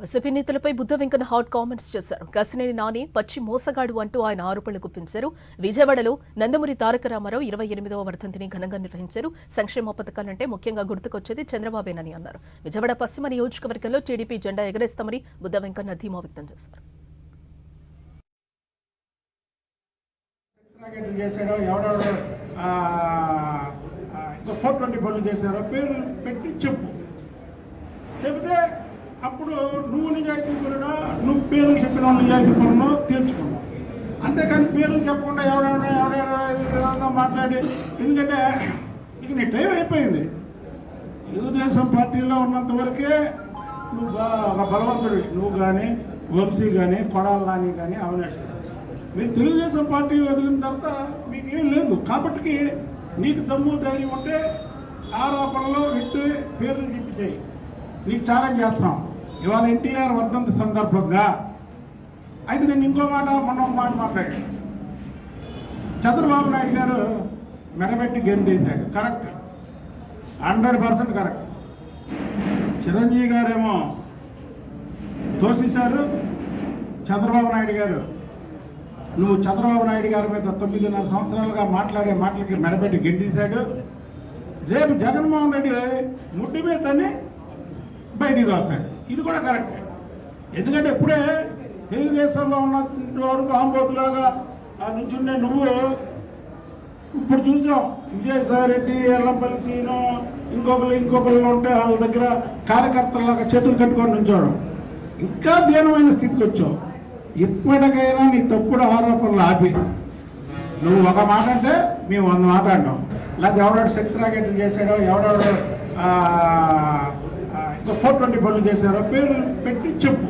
YCP నేతలపై Buddha Venkanna hot comments చేశారు. కసినేని నాని పచ్చి మోసగాడు అంటూ ఆయన ఆరోపణలు గుప్పించారు. విజయవాడలో నందమూరి తారక రామారావు ఇరవై ఎనిమిదవ వర్ధంతిని ఘనంగా నిర్వహించారు. సంక్షేమ పథకాలంటే ముఖ్యంగా గుర్తుకొచ్చేది చంద్రబాబేనని అన్నారు. విజయవాడ పశ్చిమ నియోజకవర్గంలో టీడీపీ జెండా ఎగరేస్తామని బుద్ధ వెంకన్న ధీమా వ్యక్తం చేశారు. ఫోర్ ట్వంటీ చేశారో పెట్టి చెప్పు. చెబితే అప్పుడు నువ్వు నిజాయితీ పరుడా నువ్వు పేర్లు చెప్పిన వాళ్ళు నిజాయితీ పరులో తీర్చుకున్నావు. అంతేకాని పేర్లు చెప్పకుండా ఎవడైనా ఎవడైనా మాట్లాడి ఎందుకంటే ఇక నీ టైం అయిపోయింది. తెలుగుదేశం పార్టీలో ఉన్నంత వరకే నువ్వు ఒక బలవంతుడివి నువ్వు కానీ వంశీ కానీ కొడాలి నాని కానీ అవినాష్ మీరు తెలుగుదేశం పార్టీ వదిలిన తర్వాత మీకు ఏం లేదు. కాబట్టి నీకు దమ్ము ధైర్యం ఉంటే ఆరోపణలో వ్యక్తి పేర్లు చెప్పి చేయి నీకు ఛాలెంజ్ చేస్తున్నాం. ఇవాళ ఎన్టీఆర్ వర్ధంతి సందర్భంగా అయితే నేను ఇంకో మాట మొన్న ఒక మాట మాట్లాడాను. చంద్రబాబు నాయుడు గారు మెడబెట్టి గెంటేశాడు correct. Hundred percent correct. Chiranjeevi గారేమో తోసేశారు. చంద్రబాబు నాయుడు గారు నువ్వు చంద్రబాబు నాయుడు గారి మీద తొమ్మిదిన్నర సంవత్సరాలుగా మాట్లాడే మాటలకి మెడబెట్టి గెంటేశాడు రేపు జగన్మోహన్ రెడ్డి ముడ్డి మీద తన్ని బయటికి వస్తాడు ఇది కూడా కరెక్ట్. ఎందుకంటే ఇప్పుడే తెలుగుదేశంలో ఉన్న వరకు ఆంబోతులాగా ఆ నుంచుండే నువ్వు ఇప్పుడు చూసాం విజయసాయి రెడ్డి ఎల్లంపల్లి సీను ఇంకొకరు ఇంకొకరు ఉంటే వాళ్ళ దగ్గర కార్యకర్తలాగా చేతులు కట్టుకొని నుంచోవడం ఇంకా దీనమైన స్థితికి వచ్చావు. ఇప్పటికైనా నీ తప్పుడు ఆరోపణలు ఆపి. నువ్వు ఒక మాట అంటే మేము వంద మాట అంటాం. లేకపోతే ఎవడెవడు సెక్స్ రాకెట్లు చేశాడో ఎవడెవడు ఫోర్ ట్వంటీ పనులు చేశారా? పేరు పెట్టి చెప్పు.